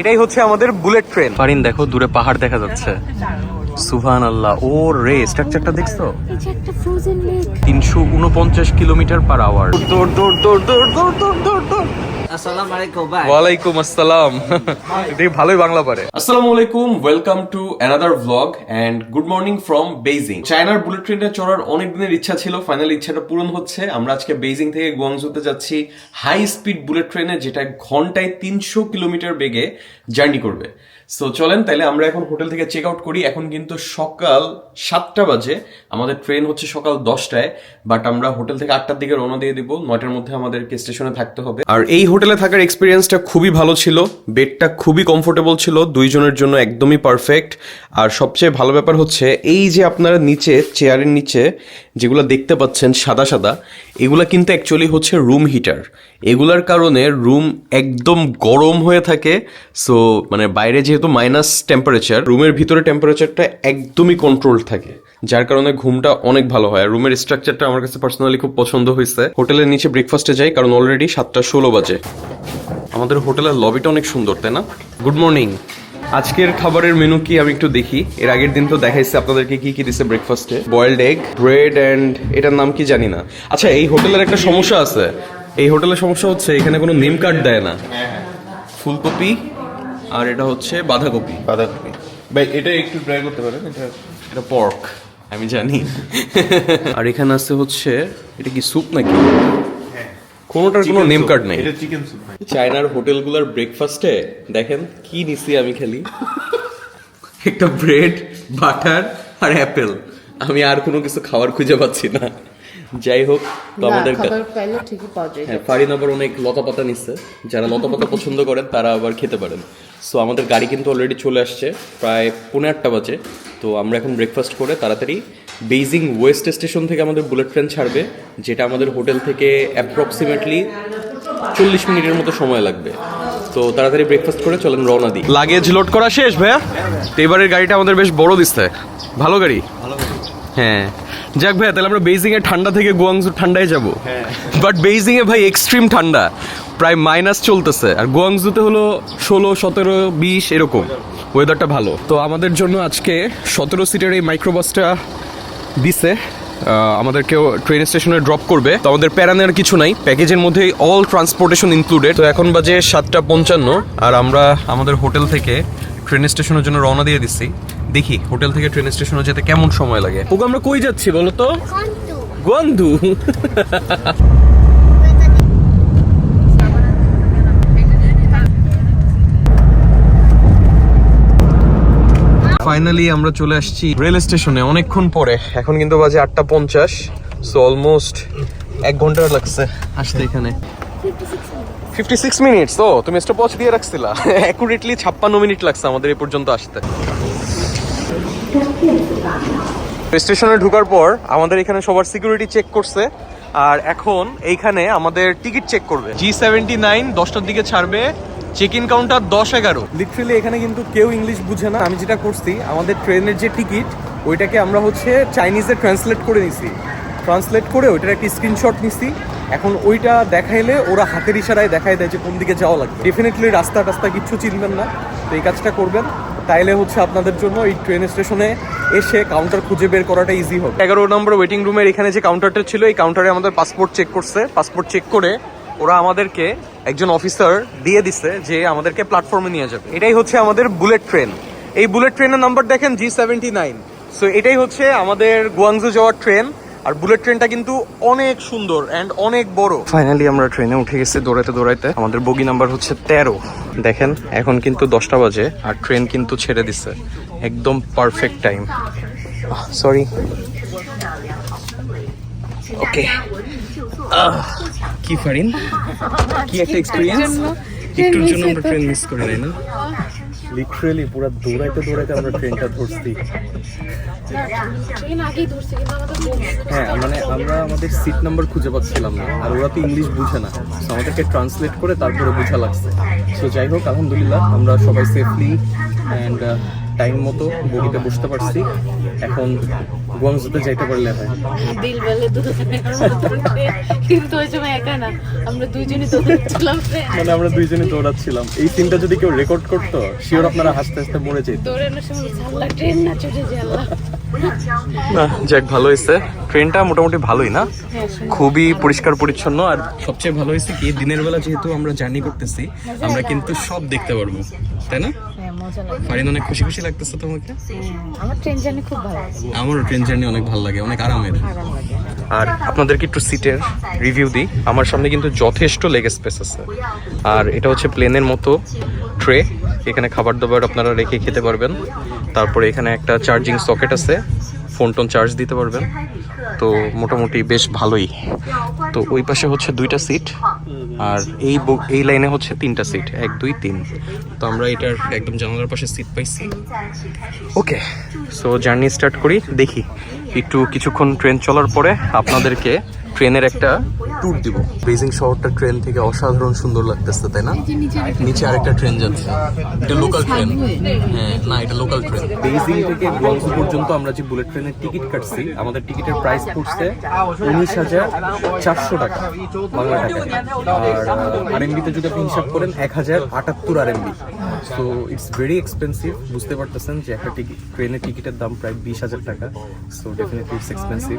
এটাই হচ্ছে আমাদের বুলেট ট্রেন ফারিন দেখো দূরে পাহাড় দেখা যাচ্ছে। সুভান আল্লাহ ও রে স্ট্রাকচারটা দেখছ? তিনশো উনপঞ্চাশ কিলোমিটার পার আওয়ার দৌড় দৌড় দৌড় দৌড় দৌড় দৌড় দৌড়। আসসালামু আলাইকুম ভাই। ওয়ালাইকুম আসসালাম। দেখি ভালোই বাংলা পারে। আসসালামু আলাইকুম welcome to another vlog and good morning from Beijing চায়নার বুলেট ট্রেনে চড়ার অনেক দিনের ইচ্ছা ছিল ফাইনালি ইচ্ছাটা পূরণ হচ্ছে। আমরা আজকে বেইজিং থেকে গুয়াংজুতে যাচ্ছি। হাই স্পিড বুলেট ট্রেনে যেটা ঘন্টায় তিনশো কিলোমিটার বেগে জার্নি করবে। সো চলেন, তাইলে আমরা এখন হোটেল থেকে চেক আউট করি। এখন কিন্তু সকাল সাতটা বাজে। আমাদের ট্রেন হচ্ছে সকাল দশটায় বাট আমরা হোটেল থেকে আটটার দিকে রওনা দিয়ে দিব। নয়টার মধ্যে আমাদেরকে স্টেশনে থাকতে হবে। আর এই হোটেলে থাকার এক্সপিরিয়েন্সটা খুবই ভালো ছিল। বেডটা খুবই কমফোর্টেবল ছিল। দুইজনের জন্য একদমই পারফেক্ট আর সবচেয়ে ভালো ব্যাপার হচ্ছে, এই যে আপনারা নিচে চেয়ারের নিচে যেগুলো দেখতে পাচ্ছেন সাদা সাদা, এগুলা কিন্তু অ্যাকচুয়ালি হচ্ছে রুম হিটার এগুলার কারণে রুম একদম গরম হয়ে থাকে সো মানে বাইরে যেহেতু মাইনাস টেম্পারেচার রুমের ভিতরে টেম্পারেচারটা একদমই কন্ট্রোল থাকে, যার কারণে ঘুমটা অনেক ভালো হয়। আর রুমের স্ট্রাকচারটা আমার কাছে পার্সোনালি খুব পছন্দ হয়েছে। হোটেলের নিচে ব্রেকফাস্টে যাই, কারণ অলরেডি সাতটা ষোলো বাজে। আমাদের হোটেলের লবিটা অনেক সুন্দর, তাই না? গুড মর্নিং আজকের খাবারের মেনু কি আমি একটু দেখি। এর আগের দিন তো দেখাইছে আপনাদেরকে কি কি দিছে ব্রেকফাস্টে বয়েলড এগ ব্রেড অ্যান্ড এটার নাম কি জানি না। আচ্ছা এই হোটেলের একটা সমস্যা আছে। এই হোটেলের সমস্যা হচ্ছে এখানে কোনো নেম কার্ড দেয় না। ফুলকপি আর এটা হচ্ছে বাঁধাকপি। বাঁধাকপি। ভাই এটা একটু ট্রাই করতে পারেন এটা এটা পর্ক আমি জানি। আর এখানে আছে হচ্ছে এটা কি স্যুপ নাকি? কোনোটার কোনো নেম কার্ড নাই। এটা চিকেন স্যুপ ভাই। চায়নার হোটেলগুলোর ব্রেকফাস্টে দেখেন কি নিছি আমি খালি? একটা ব্রেড বাটার আর অ্যাপেল আমি আর কোনো কিছু খাবার খুঁজে পাচ্ছি না। যাই হোক তো আমাদের ঠিকই পাওয়া যায়। হ্যাঁ ফারিন আবার অনেক লতাপাতা নিচ্ছে যারা লতাপাতা পছন্দ করেন তারা আবার খেতে পারেন। সো আমাদের গাড়ি কিন্তু অলরেডি চলে আসছে প্রায় পৌনে আটটা বাজে। তো আমরা এখন ব্রেকফাস্ট করে তাড়াতাড়ি বেইজিং ওয়েস্ট স্টেশন থেকে আমাদের বুলেট ট্রেন ছাড়বে যেটা আমাদের হোটেল থেকে অ্যাপ্রক্সিমেটলি চল্লিশ মিনিটের মতো সময় লাগবে। তো তাড়াতাড়ি ব্রেকফাস্ট করে চলেন রওনা দিই। লাগেজ লোড করা শেষ ভাইয়া? তো এবারের গাড়িটা আমাদের বেশ বড় দিচ্ছে। ভালো গাড়ি? হ্যাঁ। যাক ভাইয়া তাহলে আমরা বেইজিং এ ঠান্ডা থেকে গুয়াংজু ঠান্ডায় যাব। বাট বেইজিং এ ভাই এক্সট্রিম ঠান্ডা। প্রায় মাইনাস চলতেছে। আর গুয়াংজুতে হলো ষোলো সতেরো বিশ এরকম। ওয়েদারটা ভালো। তো আমাদের জন্য আজকে সতেরো সিটের এই মাইক্রোবাসটা দিছে। আমাদেরকেও ট্রেন স্টেশনে ড্রপ করবে। তো আমাদের প্যারা নেওয়ার কিছু নাই। প্যাকেজের মধ্যেই অল ট্রান্সপোর্টেশন ইনক্লুডেড তো এখন বাজে সাতটা পঞ্চান্ন। আর আমরা আমাদের হোটেল থেকে ট্রেন স্টেশনের জন্য রওনা দিয়ে দিচ্ছি দেখি হোটেল থেকে ট্রেন স্টেশনে যেতে কেমন সময় লাগে? ওকে আমরা কই যাচ্ছি বলো তো? গোয়ান্দু ফাইনালি আমরা চলে আসছি রেল স্টেশনে অনেকক্ষণ পরে। এখন কিন্তু বাজে আটটা পঞ্চাশ সো অলমোস্ট এক ঘণ্টা লাগছে আসতে এখানে। ফিফটি সিক্স মিনিটস তো তুমি স্টপ ওয়াচ দিয়ে রাখছিলা। অ্যাকুরেটলি ছাপ্পান্ন মিনিট লাগছে আমাদের এই পর্যন্ত আসতে। স্টেশনে ঢোকার পর আমাদের এখানে সবার সিকিউরিটি চেক করছে আর এখন এইখানে আমাদের টিকিট চেক করবে। জি সেভেন্টি নাইন দশটার দিকে ছাড়বে চেক ইন কাউন্টার দশ এগারো। লিটারেলি এখানে কিন্তু কেউ ইংলিশ বুঝে না। আমি যেটা করছি আমাদের ট্রেনের যে টিকিট ওইটাকে আমরা হচ্ছে চাইনিজে ট্রান্সলেট করে নিছি। ট্রান্সলেট করে ওইটার একটা স্ক্রিনশট নিছি। এখন ওইটা দেখাইলে ওরা হাতের ইশারায় দেখায় দেয় যে কোন দিকে যাওয়া লাগবে। ডেফিনেটলি রাস্তা টাস্তা কিচ্ছু চিনবেন না। তো এই কাজটা করবেন। তাইলে হচ্ছে আপনাদের জন্য এই ট্রেন স্টেশনে এসে কাউন্টার খুঁজে বের করাটা ইজি হবে। এগারো নম্বর ওয়েটিং রুমের এখানে যে কাউন্টারটা ছিল, এই কাউন্টারে আমাদের পাসপোর্ট চেক করছে। পাসপোর্ট চেক করে ওরা আমাদেরকে একজন অফিসার দিয়ে দিছে যে আমাদেরকে প্ল্যাটফর্মে নিয়ে যাবে। এটাই হচ্ছে আমাদের বুলেট ট্রেন এই বুলেট ট্রেনের নাম্বার দেখেন জি সেভেন্টি নাইন সো এটাই হচ্ছে আমাদের গুয়াংজু যাওয়ার ট্রেন আর বুলেট ট্রেনটা কিন্তু অনেক সুন্দর অ্যান্ড অনেক বড়। ফাইনালি আমরা ট্রেনে উঠে গেছি দৌড়াইতে দৌড়াইতে। আমাদের বগি নাম্বার হচ্ছে তেরো। দেখেন, এখন কিন্তু দশটা বাজে আর ট্রেন কিন্তু ছেড়ে দিছে। একদম পারফেক্ট টাইম সরি ওকে কি ফারিন? কি একটা এক্সপিরিয়েন্স একটুর জন্য আমরা ট্রেন মিস করি নাই না? লিটারেলি পুরো দৌড়াইতে দৌড়াইতে আমরা ট্রেনটা ধরছি। হ্যাঁ মানে আমরা আমাদের সিট নাম্বার খুঁজে পাচ্ছিলাম না আর ওরা তো ইংলিশ বুঝে না। তো আমাদেরকে ট্রান্সলেট করে তারপরে বোঝা লাগছে। তো যাই হোক আলহামদুলিল্লাহ আমরা সবাই সেফলি অ্যান্ড টাইম মতো বগিতে বসতে পারছি। এখন গুয়াংজুতে যাইতে পারলে হয়। দিল বেলে কিন্তু ওই সময় একা না। আমরা দুইজনই দৌড়াচ্ছিলাম। মানে আমরা দুইজনে দৌড়াচ্ছিলাম। এই সিনটা যদি কেউ রেকর্ড করতো শিওর আপনারা হাসতে হাসতে মরে যেত। দৌড়ানোর সময় আল্লাহ ট্রেন না চলে না যাক ভালো হয়েছে। ট্রেনটা মোটামুটি ভালোই না? খুবই পরিষ্কার পরিচ্ছন্ন। আর সবচেয়ে ভালো হয়েছে কি দিনের বেলা যেহেতু আমরা জার্নি করতেছি আমরা কিন্তু সব দেখতে পারব। তাই না? হ্যাঁ ফারিন অনেক খুশি খুশি লাগতেছে তোমাকে? আমার ট্রেন জার্নি খুব ভালো লাগে। আমারও ট্রেন জার্নি অনেক ভালো লাগে অনেক আরামের। আর আপনাদেরকে একটু সিটের রিভিউ দিই। আমার সামনে কিন্তু যথেষ্ট লেগ স্পেস আছে। আর এটা হচ্ছে প্লেনের মতো ট্রে এখানে খাবার দাবার আপনারা রেখে খেতে পারবেন। তারপরে এখানে একটা চার্জিং সকেট আছে। ফোন টোন চার্জ দিতে পারবেন। তো মোটামুটি বেশ ভালোই। তো ওই পাশে হচ্ছে দুইটা সিট আর এই এই লাইনে হচ্ছে তিনটা সিট এক, দুই, তিন। তো আমরা এটার একদম জানালার পাশে সিট পাইছি। ওকে সো জার্নি স্টার্ট করি, দেখি। একটু কিছুক্ষণ ট্রেন চলার পরে আপনাদেরকে ট্রেনের একটা ট্যুর দিব। বেজিং শহরটা ট্রেন থেকে অসাধারণ সুন্দর লাগতেছে তাই না? নিচে আরেকটা ট্রেন যাচ্ছে। এটা লোকাল ট্রেন হ্যাঁ না এটা লোকাল ট্রেন বেজিং থেকে গুয়াংজু পর্যন্ত আমরা যে বুলেট ট্রেনের টিকিট কাটছি আমাদের টিকিটের প্রাইস পড়ছে উনিশ হাজার চারশো টাকা বাংলা টাকা আর আরএমবিতে যদি আপনি হিসাব করেন এক হাজার আটাত্তর RMB so it's very expensive বুঝতে পারতেছেন যে একটা টিকিট ট্রেনের টিকিটের দাম প্রায় বিশ হাজার টাকা। সো ডেফিনেটলি ইটস এক্সপেন্সিভ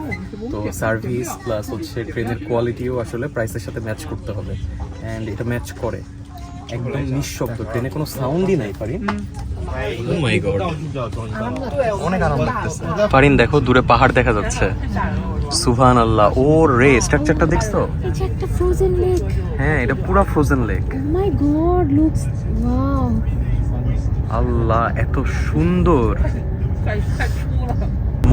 তো সার্ভিস প্লাস হচ্ছে ট্রেনের কোয়ালিটিও আসলে প্রাইসের সাথে ম্যাচ করতে হবে। অ্যান্ড এটা ম্যাচ করে। একদম নিঃশব্দ ট্রেনে কোনো সাউন্ডই নাই পারি ও মাই গড। অনেক আরাম লাগতেছে। পারিন দেখো দূরে পাহাড় দেখা যাচ্ছে। সুভান আল্লাহ ও রে স্ট্রাকচারটা দেখছ? একটা ফ্রোজেন লেক হ্যাঁ এটা পুরো frozen lake my god looks wow আল্লাহ এত সুন্দর।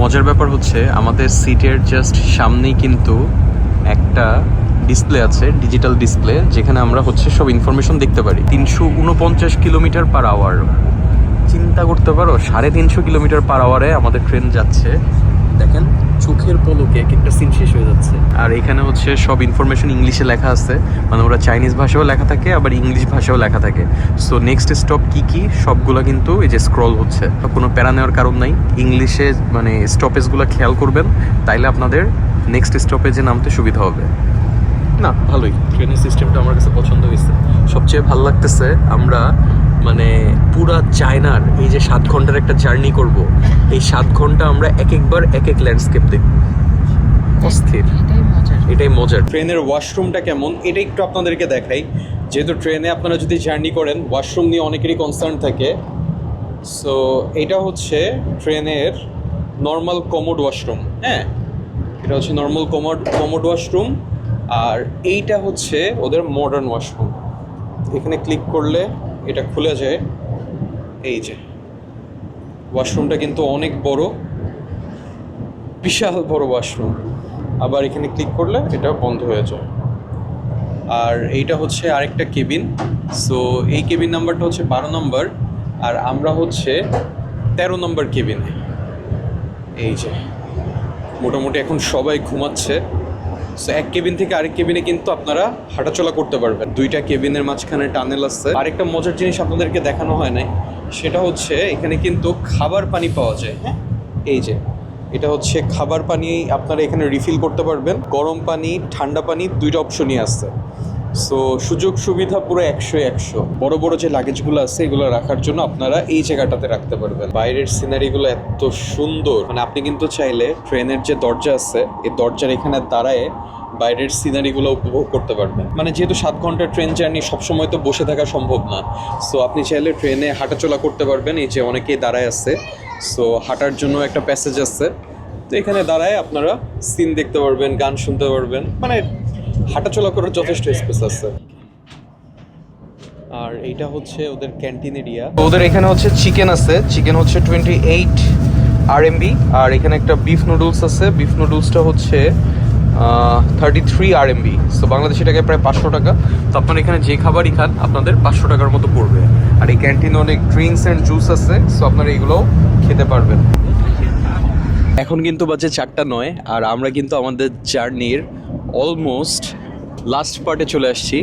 মজার ব্যাপার হচ্ছে আমাদের সিটের জাস্ট সামনেই কিন্তু একটা ডিসপ্লে আছে ডিজিটাল ডিসপ্লে যেখানে আমরা হচ্ছে সব ইনফরমেশন দেখতে পারি। তিনশো উনপঞ্চাশ কিলোমিটার পার আওয়ার চিন্তা করতে পারো, সাড়ে তিনশো কিলোমিটার পার আওয়ারে আমাদের ট্রেন যাচ্ছে। দেখেন, চোখের পলকে এক একটা সিন শেষ হয়ে যাচ্ছে। আর এখানে হচ্ছে সব ইনফরমেশন ইংলিশে লেখা আছে। মানে ওরা চাইনিজ ভাষাও লেখা থাকে, আবার ইংলিশ ভাষাও লেখা থাকে। সো নেক্সট স্টপ কি কি? সবগুলো কিন্তু এই যে স্ক্রল হচ্ছে। কোনো প্যারা নেওয়ার কারণ নাই। ইংলিশে মানে স্টপেজগুলো খেয়াল করবেন, তাইলে আপনাদের নেক্সট স্টপেজে নামতে সুবিধা হবে। না ভালোই। ট্রেনের সিস্টেমটা আমার কাছে পছন্দ হয়েছে। সবচেয়ে ভালো লাগতেছে আমরা মানে পুরা চায়নার এই যে সাত ঘণ্টার একটা জার্নি করব এই সাত ঘণ্টা আমরা এক একবার এক এক ল্যান্ডস্কেপ দেখব। অস্থির। এটাই এটাই মজার। ট্রেনের ওয়াশরুমটা কেমন? এটা একটু আপনাদেরকে দেখাই। যেহেতু ট্রেনে আপনারা যদি জার্নি করেন ওয়াশরুম নিয়ে অনেকেরই কনসার্ন থাকে। সো এটা হচ্ছে ট্রেনের নর্মাল কমোড ওয়াশরুম হ্যাঁ? এটা হচ্ছে নর্মাল কমোড কমোড ওয়াশরুম আর এইটা হচ্ছে ওদের মডার্ন ওয়াশরুম এখানে ক্লিক করলে এটা খুলে যায়। এই যে। ওয়াশরুমটা কিন্তু অনেক বড়, বিশাল বড় ওয়াশরুম আবার এখানে ক্লিক করলে এটা বন্ধ হয়ে যায়। আর এইটা হচ্ছে আরেকটা কেবিন সো এই কেবিন নাম্বারটা হচ্ছে বারো নম্বর আর আমরা হচ্ছে তেরো নম্বর কেবিনে এই যে। মোটামুটি এখন সবাই ঘুমাচ্ছে। সো এক কেবিন থেকে আরেক কেবিনে কিন্তু আপনারা হাঁটাচলা করতে পারবেন। দুইটা কেবিনের মাঝখানে টানেল আসছে আরেকটা মজার জিনিস আপনাদেরকে দেখানো হয় নাই, সেটা হচ্ছে এখানে কিন্তু খাবার পানি পাওয়া যায়। হ্যাঁ? এই যে, এটা হচ্ছে খাবার পানি আপনারা এখানে রিফিল করতে পারবেন। গরম পানি, ঠান্ডা পানি দুইটা অপশনই আছে। সো সুযোগ সুবিধা পুরো একশো একশো। বড় বড় যে লাগেজগুলো আছে, এগুলো রাখার জন্য আপনারা এই জায়গাটাতে রাখতে পারবেন। বাইরের সিনারিগুলো এত সুন্দর। মানে আপনি কিন্তু চাইলে ট্রেনের যে দরজা আছে, এই দরজার এখানে দাঁড়ায় বাইরের সিনারিগুলো উপভোগ করতে পারবেন। মানে যেহেতু সাত ঘণ্টার ট্রেন জার্নি সবসময় তো বসে থাকা সম্ভব না। সো আপনি চাইলে ট্রেনে হাঁটাচলা করতে পারবেন। এই যে অনেকেই দাঁড়ায় আছে। সো হাঁটার জন্য একটা প্যাসেজ আছে। তো এখানে দাঁড়ায় আপনারা সিন দেখতে পারবেন, গান শুনতে পারবেন। মানে হাঁটাচলা করার যথেষ্ট স্পেস আছে। আর এইটা হচ্ছে ওদের ক্যান্টিন এরিয়া ওদের এখানে হচ্ছে চিকেন আছে। চিকেন হচ্ছে টোয়েন্টি এইট আর আরএমবি আর এখানে একটা বিফ নুডলস আছে। বিফ নুডলসটা হচ্ছে থার্টি থ্রি আর আরএমবি সো বাংলাদেশি টাকায় প্রায় পাঁচশো টাকা। তো আপনারা এখানে যে খাবারই খান আপনাদের পাঁচশো টাকার মতো পড়বে। আর এই ক্যান্টিনে অনেক ড্রিঙ্কস অ্যান্ড জুস আছে। সো আপনারা এগুলোও খেতে পারবেন। এখন কিন্তু বাজে চারটা নয় আর আমরা কিন্তু আমাদের জার্নির অলমোস্ট লাস্ট পার্টে চলে আসছি।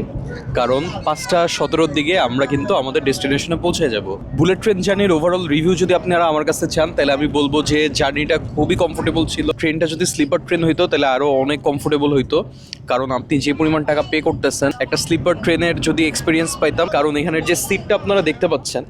কারণ পাঁচটা সতেরোর দিকে আমরা কিন্তু আমাদের ডেস্টিনেশনে পৌঁছে যাব। বুলেট ট্রেন জার্নির ওভারঅল রিভিউ যদি আপনারা আমার কাছে চান, তাহলে আমি বলব যে জার্নিটা খুবই কমফোর্টেবল ছিল। ট্রেনটা যদি স্লিপার ট্রেন হইতো, তাহলে আরও অনেক কমফোর্টেবল হইতো। কারণ আপনি যে পরিমাণ টাকা পে করতেছেন, একটা স্লিপার ট্রেনের যদি এক্সপিরিয়েন্স পাইতাম, কারণ এখানের যে সিটটা আপনারা দেখতে পাচ্ছেন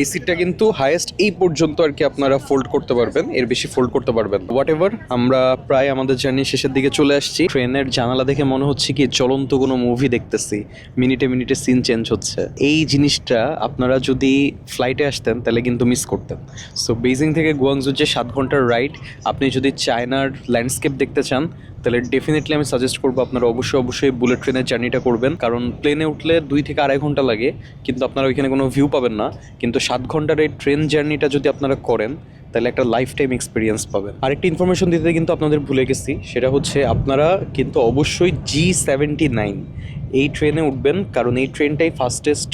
এই সিটটা কিন্তু হাইয়েস্ট এই পর্যন্ত আর কি আপনারা ফোল্ড করতে পারবেন, এর বেশি ফোল্ড করতে পারবেন হোয়াট এভার আমরা প্রায় আমাদের জার্নি শেষের দিকে চলে আসছি। ট্রেনের জানালা দেখে মনে হচ্ছে কি চলন্ত কোনো মুভি দেখতেছি। মিনিটে মিনিটে সিন চেঞ্জ হচ্ছে। এই জিনিসটা আপনারা যদি ফ্লাইটে আসতেন, তাহলে কিন্তু মিস করতেন। সো বেজিং থেকে গুয়াংজুর যে সাত ঘণ্টার রাইড আপনি যদি চায়নার ল্যান্ডস্কেপ দেখতে চান, তাহলে ডেফিনেটলি আমি সাজেস্ট করব আপনারা অবশ্যই অবশ্যই বুলেট ট্রেনের জার্নিটা করবেন। কারণ প্লেনে উঠলে দুই থেকে আড়াই ঘণ্টা লাগে, কিন্তু আপনারা ওইখানে কোনো ভিউ পাবেন না। কিন্তু সাত ঘণ্টার এই ট্রেন জার্নিটা যদি আপনারা করেন, তাহলে একটা লাইফ টাইম এক্সপিরিয়েন্স পাবেন। আরেকটি ইনফরমেশন দিতে কিন্তু আপনাদের ভুলে গেছি, সেটা হচ্ছে আপনারা কিন্তু অবশ্যই জি সেভেন্টি নাইন এই ট্রেনে উঠবেন, কারণ এই ট্রেনটাই ফাস্টেস্ট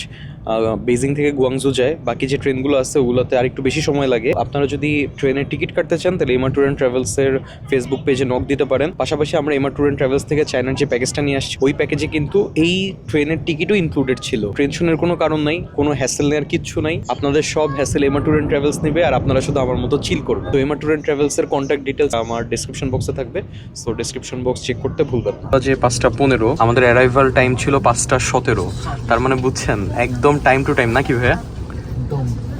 বেজিং থেকে গুয়াংজু যায়। বাকি যে ট্রেনগুলো আছে, ওগুলোতে আর একটু বেশি সময় লাগে। আপনারা যদি ট্রেনের টিকিট কাটতে চান, তাহলে এমা ট্যুর অ্যান্ড ট্রাভেলসের ফেসবুক পেজে নক দিতে পারেন। পাশাপাশি আমরা এমা ট্যুর অ্যান্ড ট্রাভেলস থেকে চায়নার যে প্যাকেজটা নিয়ে আসছি, ওই প্যাকেজে কিন্তু এই ট্রেনের টিকিটও ইনক্লুডেড ছিল। টেনশনের কোনো কারণ নাই, কোনো হ্যাসেল নেওয়ার কিচ্ছু নাই। আপনাদের সব hassle Emma tour and travels নেবে আর আপনারা শুধু আমার মতো চিল করবেন। তো এমা ট্যুর অ্যান্ড ট্রাভেলসের কন্ট্যাক্ট ডিটেলস আমার ডিসক্রিপশন বক্সে থাকবে। সো ডিসক্রিপশন বক্স চেক করতে ভুলবেন যে পাঁচটা পনেরো। আমাদের অ্যারাইভাল টাইম ছিল পাঁচটা সতেরো। তার মানে বুঝছেন, একদম টাইম টু টাইম নাকি ভাইয়া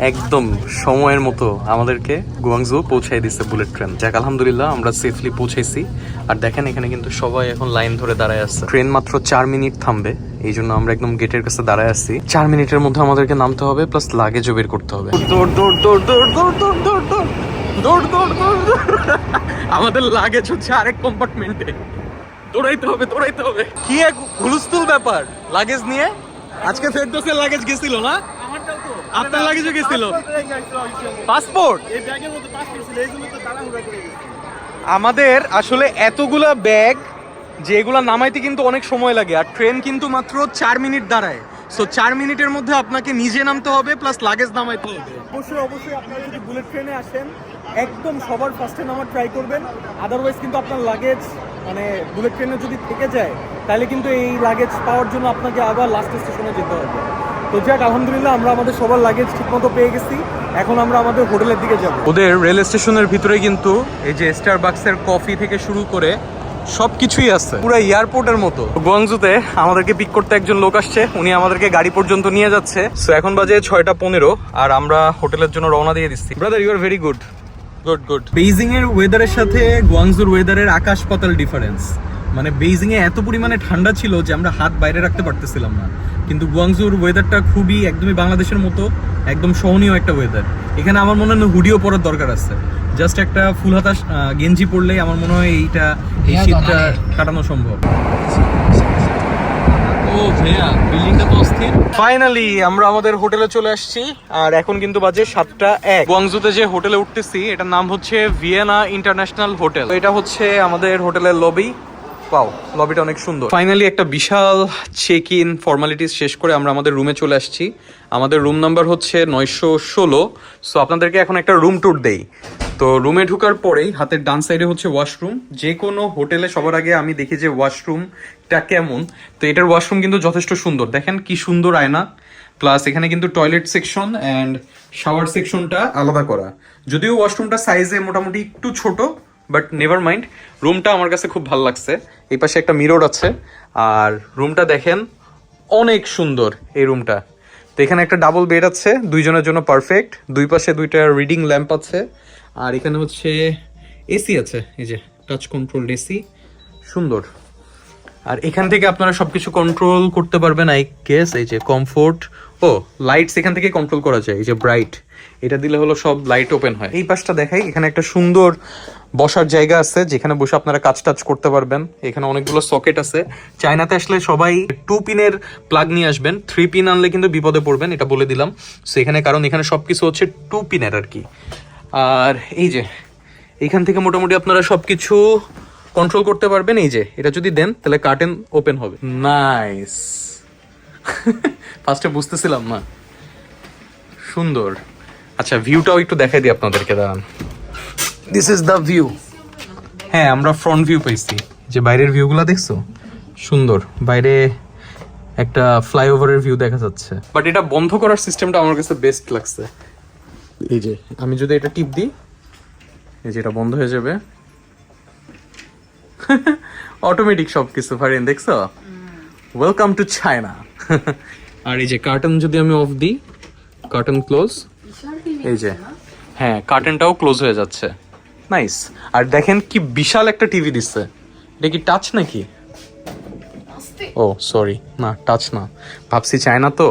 একদম সময়ের মতো আমাদেরকে গুয়াংজু পৌঁছাই দিচ্ছে বুলেট ট্রেন যাক আলহামদুলিল্লাহ আমরা সেফলি পৌঁছেছি আর দেখেন এখানে কিন্তু সবাই এখন লাইন ধরে দাঁড়ায় আছে ট্রেন মাত্র চার মিনিট থামবে এই জন্য আমরা একদম গেটের কাছে দাঁড়ায় আছি চার মিনিটের মধ্যে আমাদেরকে নামতে হবে প্লাস লাগেজও বের করতে হবে দৌড় দৌড় দৌড় দৌড় দৌড় দৌড় দৌড় দৌড় দৌড় দৌড় দৌড় দৌড় আমাদের লাগেজ হচ্ছে আরেক কম্পার্টমেন্টে দৌড়াইতে হবে দৌড়াইতে হবে কি এক হুলস্থুল ব্যাপার লাগেজ নিয়ে আজকে ফেরদোসের লাগেজ গেছিল না? আপনার লাগেজও গেছিল? পাসপোর্ট আমাদের আসলে এতগুলা ব্যাগ যেগুলা নামাইতে কিন্তু অনেক সময় লাগে আর ট্রেন কিন্তু মাত্র চার মিনিট দাঁড়ায়। সো চার মিনিটের মধ্যে আপনাকে নিজে নামতে হবে প্লাস লাগেজ নামাইতে হবে। অবশ্যই অবশ্যই আপনারা যদি বুলেট ট্রেনে আসেন একদম সবার ফার্স্টে নামার ট্রাই করবেন। আদারওয়াইজ কিন্তু আপনার লাগেজ মানে বুলেট ট্রেনে যদি থেকে যায় তাহলে কিন্তু এই লাগেজ পাওয়ার জন্য আপনাকে আবার লাস্ট স্টেশনে যেতে হবে। তো যাক আলহামদুলিল্লাহ আমরা আমাদের সবার লাগেজ ঠিকমতো পেয়ে গেছি। এখন আমরা আমাদের হোটেলের দিকে যাব। ওদের রেল স্টেশনের ভিতরে কিন্তু এই যে স্টার বাক্সের কফি থেকে শুরু করে সব কিছুই আছে। পুরো এয়ারপোর্টের মতো। গুয়াংজুতে আমাদেরকে পিক করতে একজন লোক আসছে। উনি আমাদেরকে গাড়ি পর্যন্ত নিয়ে যাচ্ছে। সো এখন বাজে ছয়টা পনেরো আর আমরা হোটেলের জন্য রওনা দিয়ে দিচ্ছি। Brother you are very good good good Beijing এর ওয়েদারের সাথে গুয়াংজুর ওয়েদারের আকাশ পাতাল ডিফারেন্স মানে বেইজিং এ এত পরিমাণে ঠান্ডা ছিল যে আমরা হাত বাইরে রাখতে পারতেছিলাম না। কিন্তু গুয়াংজুর ওয়েদারটা খুবই একদমই বাংলাদেশের মতো। একদম সহনীয় একটা ওয়েদার এখানে আমার মনে হয় হুডিও পরার দরকার আছে। জাস্ট একটা ফুল হাতা আহ, গেঞ্জি পরলেই আমার মনে হয় এইটা এই শীতটা কাটানো সম্ভব। ও ভাইয়া বিল্ডিংটা তো অস্থির। ফাইনালি আমরা আমাদের হোটেলে চলে আসছি আর এখন কিন্তু বাজে সাতটা এক। গুয়াংজুতে যে হোটেলে উঠতেছি এটার নাম হচ্ছে ভিয়েনা ইন্টারন্যাশনাল হোটেল। এটা হচ্ছে আমাদের হোটেলের লবি পাও লবিটা অনেক সুন্দর. ফাইনালি একটা বিশাল চেক ইন ফর্মালিটিস শেষ করে আমরা আমাদের রুমে চলে আসছি। আমাদের রুম নাম্বার হচ্ছে নয়শো ষোলো। সো আপনাদেরকে এখন একটা রুম ট্যুর দেই। তো রুমে ঢোকার পরেই হাতের ডান সাইডে হচ্ছে ওয়াশরুম যে কোনো হোটেলে সবার আগে আমি দেখি যে ওয়াশরুমটা কেমন। তো, এটার ওয়াশরুম কিন্তু যথেষ্ট সুন্দর। দেখেন কি সুন্দর আয়না। প্লাস এখানে কিন্তু টয়লেট সেকশন অ্যান্ড শাওয়ার সেকশনটা আলাদা করা। যদিও ওয়াশরুমটা সাইজে মোটামুটি একটু ছোট বাট নেভার মাইন্ড, রুমটা আমার কাছে খুব ভালো লাগছে। এই পাশে একটা মিরর আছে, আর রুমটা দেখেন অনেক সুন্দর এই রুমটা। তো এখানে একটা ডাবল বেড আছে, দুইজনের জন্য পারফেক্ট। দুই পাশে দুইটা রিডিং ল্যাম্প আছে, আর এখানে হচ্ছে এসি আছে, এই যে টাচ কন্ট্রোল এসি, সুন্দর। আর এখান থেকে আপনারা সব কিছু কন্ট্রোল করতে পারবেন, আই কেস এই যে কমফোর্ট, ও, লাইটস এখান থেকে কন্ট্রোল করা যায়, এই যে ব্রাইট। এটা দিলে হলো সব লাইট ওপেন হয়। এই পাশটা দেখাই, এখানে একটা সুন্দর বসার জায়গা আছে, যেখানে বসে আপনারা কাজ টাচ করতে পারবেন। এখানে অনেকগুলো সকেট আছে। চায়নাতে আসলে সবাই টু পিনের প্লাগ নিয়ে আসবেন। থ্রি পিন আনলে কিন্তু বিপদে পড়বেন, এটা বলে দিলাম। সো এখানে, কারণ এখানে সবকিছু হচ্ছে টু পিনের আর কি। আর এই যে এইখান থেকে মোটামুটি আপনারা সবকিছু কন্ট্রোল করতে পারবেন। এই যে, এটা যদি দেন, তাহলে কার্টেন ওপেন হবে। নাইস ফার্স্টে বুঝতেছিলাম না। সুন্দর। আচ্ছা ভিউটাও একটু দেখাই দিই আপনাদেরকে দাঁড়ান। দিস ইজ দ্য ভিউ হ্যাঁ আমরা ফ্রন্ট ভিউ পাইছি। যে বাইরের ভিউগুলো দেখছ? সুন্দর। বাইরে একটা ফ্লাইওভারের ভিউ দেখা যাচ্ছে। বাট এটা বন্ধ করার সিস্টেমটা আমার কাছে বেস্ট লাগছে। এই যে আমি যদি এটা টিপ দিই এই যে এটা বন্ধ হয়ে যাবে। অটোমেটিক সব কিছু ফারিন দেখছ ওয়েলকাম টু চায়না আর এই যে কার্টন যদি আমি অফ দিই কার্টন ক্লোজ এই যে। হ্যাঁ কার্টেনটাও ক্লোজ হয়ে যাচ্ছে। নাইস আর দেখেন কি বিশাল একটা টিভি দিচ্ছে। এটা কি টাচ নাকি? ও সরি না টাচ না। ভাবছি চায়না তো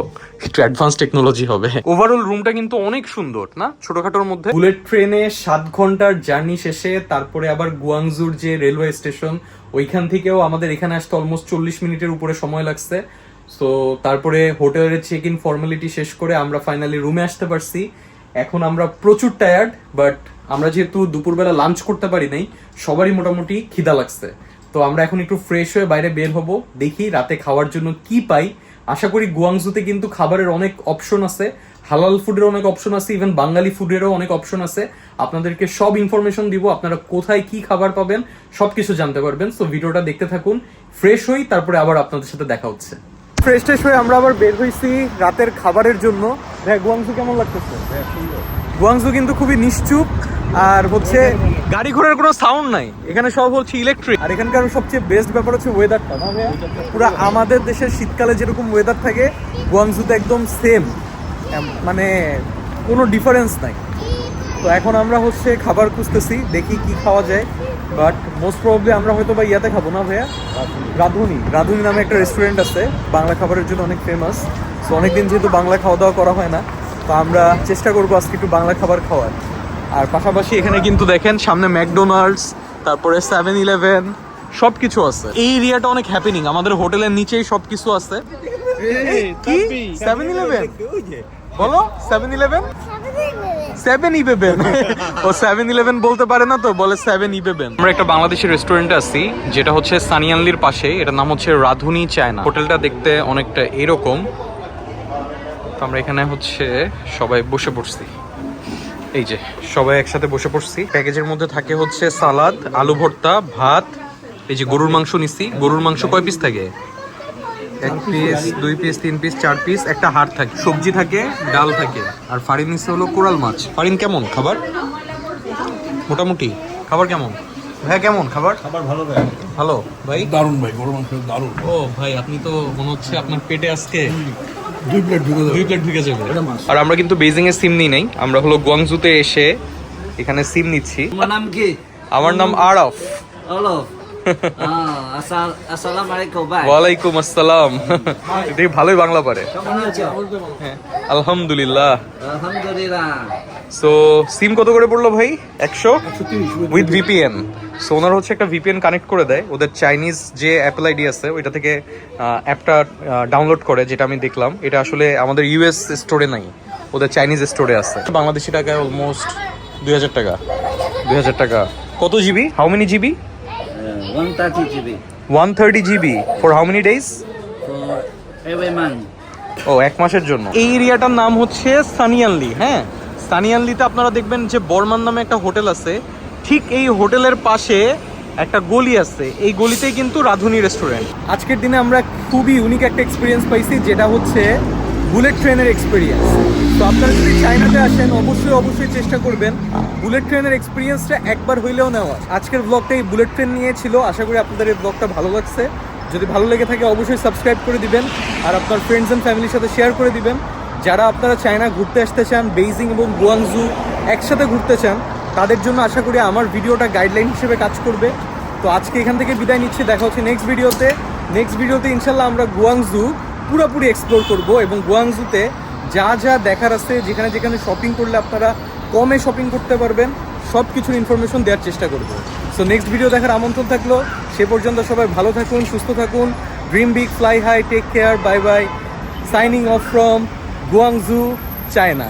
একটু অ্যাডভান্স টেকনোলজি হবে। ওভারঅল রুমটা কিন্তু অনেক সুন্দর না? ছোটখাটোর মধ্যে। বুলেট ট্রেনে সাত ঘণ্টার জার্নি শেষে তারপরে আবার গুয়াংজুর যে রেলওয়ে স্টেশন ওইখান থেকেও আমাদের এখানে আসতে অলমোস্ট চল্লিশ মিনিটের উপরে সময় লাগছে। সো তারপরে হোটেলের চেক ইন ফর্মালিটি শেষ করে আমরা ফাইনালি রুমে আসতে পারছি। এখন আমরা প্রচুর টায়ার্ড বাট আমরা যেহেতু দুপুরবেলা লাঞ্চ করতে পারি নাই, সবারই মোটামুটি খিদা লাগছে। তো আমরা এখন একটু ফ্রেশ হয়ে বাইরে বের হব, দেখি রাতে খাওয়ার জন্য কি পাই। আশা করি গুয়াংজুতে কিন্তু খাবারের অনেক অপশন আছে, হালাল ফুডের অনেক অপশন আছে ইভেন বাঙালি ফুডেরও অনেক অপশন আছে। আপনাদেরকে সব ইনফরমেশন দিব, আপনারা কোথায় কি খাবার পাবেন, সবকিছু জানতে পারবেন। সো ভিডিওটা দেখতে থাকুন ফ্রেশ হই, তারপরে আবার আপনাদের সাথে দেখা হচ্ছে। ফ্রেশ ট্রেশ হয়ে আমরা আবার বের হয়েছি রাতের খাবারের জন্য। ভাই গুয়াংজু কেমন লাগতেছে? গুয়াংজু কিন্তু খুবই নিশ্চুপ আর হচ্ছে গাড়ি ঘোড়ার কোনো সাউন্ড নাই। এখানে সব হচ্ছে ইলেকট্রিক আর এখানকার সবচেয়ে বেস্ট ব্যাপার হচ্ছে ওয়েদারটা পুরো আমাদের দেশের শীতকালে যেরকম ওয়েদার থাকে গুয়াংজুতে একদম সেম মানে কোনো ডিফারেন্স নাই। তো এখন আমরা হচ্ছে খাবার খুঁজতেছি দেখি কি খাওয়া যায়। বাট মোস্ট প্রবলি আমরা হয়তো বা ইয়াতে খাব না ভাইয়া? রাধুনি। রাধুনি নামে একটা রেস্টুরেন্ট আছে। বাংলা খাবারের জন্য অনেক ফেমাস তো অনেকদিন যেহেতু বাংলা খাওয়া দাওয়া করা হয় না তো আমরা চেষ্টা করব আজকে একটু বাংলা খাবার খাওয়ার। আর পাশাপাশি এখানে কিন্তু দেখেন সামনে ম্যাকডোনাল্ডস তারপরে সেভেন ইলেভেন সব কিছু আছে। এই এরিয়াটা অনেক হ্যাপেনিং আমাদের হোটেলের নিচেই সব কিছু আছে কি? সেভেন ইলেভেন বলো সেভেন ইলেভেন সেভেন ইলেভেন ও সেভেন ইলেভেন বলতে পারে না তো, বলে সেভেন ইলেভেন আমরা একটা বাংলাদেশি রেস্টুরেন্টে আছি, যেটা হচ্ছে সানিয়ানলির পাশে, এটার নাম হচ্ছে রাধুনি চায়না। হোটেলটা দেখতে অনেকটা এরকম। তো আমরা এখানে হচ্ছে সবাই বসে পড়ছি। এই যে, সবাই একসাথে বসে পড়ছি। প্যাকেজের মধ্যে থাকে হচ্ছে সালাদ, আলু ভর্তা, ভাত, এই যে গরুর মাংস নিছি। গরুর মাংস কয় পিস থাকে? এক পিস দুই পিস তিন পিস চার পিস একটা হাড় থাকে সবজি থাকে ডাল থাকে। আর ফারিন নিচ্ছে হলো কোরাল মাছ। ফারিন কেমন? খাবার? মোটামুটি। খাবার কেমন? হ্যাঁ কেমন খাবার? খাবার ভালো ভাই ভালো। ভাই? দারুণ ভাই গরু মাংস দারুণ। ও ভাই আপনি তো মনে হচ্ছে আপনার পেটে আজকে দুই প্লেট ঢুকে দুই প্লেট ঢুকে যাবে। আর আমরা কিন্তু বেজিং এ সিম নিই নাই। আমরা হলো গুয়াংজুতে এসে এখানে সিম নিচ্ছি। তোমার নাম কি? আমার নাম আরফ হ্যালো ওয়ালাইকুম আসসালাম। তুই ভালোই বাংলা পারে। হ্যাঁ আলহামদুলিল্লাহ। আলহামদুলিল্লাহ। সো সিম কত করে পড়ল ভাই? একশো? উইথ ভিপিএন সো ওনার হচ্ছে একটা ভিপিএন কানেক্ট করে দেয়। ওদের চাইনিজ যে অ্যাপল আইডি আছে ওইটা থেকে অ্যাপটা ডাউনলোড করে যেটা আমি দেখলাম। এটা আসলে আমাদের ইউএস স্টোরে নাই। ওদের চাইনিজ স্টোরে আছে। বাংলাদেশি টাকায় অলমোস্ট দুই হাজার টাকা। দুই হাজার টাকা। কত GB how many GB one thirty GB one thirty GB for how many days for every month ও এক মাসের জন্য। এই এরিয়াটার নাম হচ্ছে সানিয়ানলি হ্যাঁ? সানিয়ানলিতে আপনারা দেখবেন যে বর্মান নামে একটা হোটেল আছে। ঠিক এই হোটেলের পাশে একটা গলি আছে। এই গলিতেই কিন্তু রাধুনি রেস্টুরেন্ট। আজকের দিনে আমরা খুবই ইউনিক একটা এক্সপিরিয়েন্স পাইছি যেটা হচ্ছে বুলেট ট্রেনের এক্সপিরিয়েন্স তো আপনারা যদি চায়নাতে আসেন, অবশ্যই অবশ্যই চেষ্টা করবেন। বুলেট ট্রেনের এক্সপিরিয়েন্সটা একবার হইলেও নেওয়া আজকের ব্লগটা এই বুলেট ট্রেন নিয়ে ছিল। আশা করি আপনাদের এই ব্লগটা ভালো লাগছে। যদি ভালো লেগে থাকে, অবশ্যই সাবস্ক্রাইব করে দিবেন আর আপনার ফ্রেন্ডস অ্যান্ড ফ্যামিলির সাথে শেয়ার করে দিবেন। যারা আপনারা চায়না ঘুরতে আসতে চান বেইজিং এবং গুয়াংজু একসাথে ঘুরতে চান, তাদের জন্য আশা করি আমার ভিডিওটা গাইডলাইন হিসেবে কাজ করবে। তো আজকে এখান থেকে বিদায় নিচ্ছি। দেখা হচ্ছে নেক্সট ভিডিওতে নেক্সট ভিডিওতে ইনশাল্লাহ, আমরা গুয়াংজু পুরোপুরি এক্সপ্লোর করব এবং গোয়াংজুতে যা যা দেখার আছে, যেখানে যেখানে শপিং করলে আপনারা কমে শপিং করতে পারবেন সব কিছুর ইনফরমেশন দেওয়ার চেষ্টা করব। সো নেক্সট ভিডিও দেখার আমন্ত্রণ থাকল। সে পর্যন্ত সবাই ভালো থাকুন, সুস্থ থাকুন। Dream big fly high take care bye bye signing off from Guangzhou China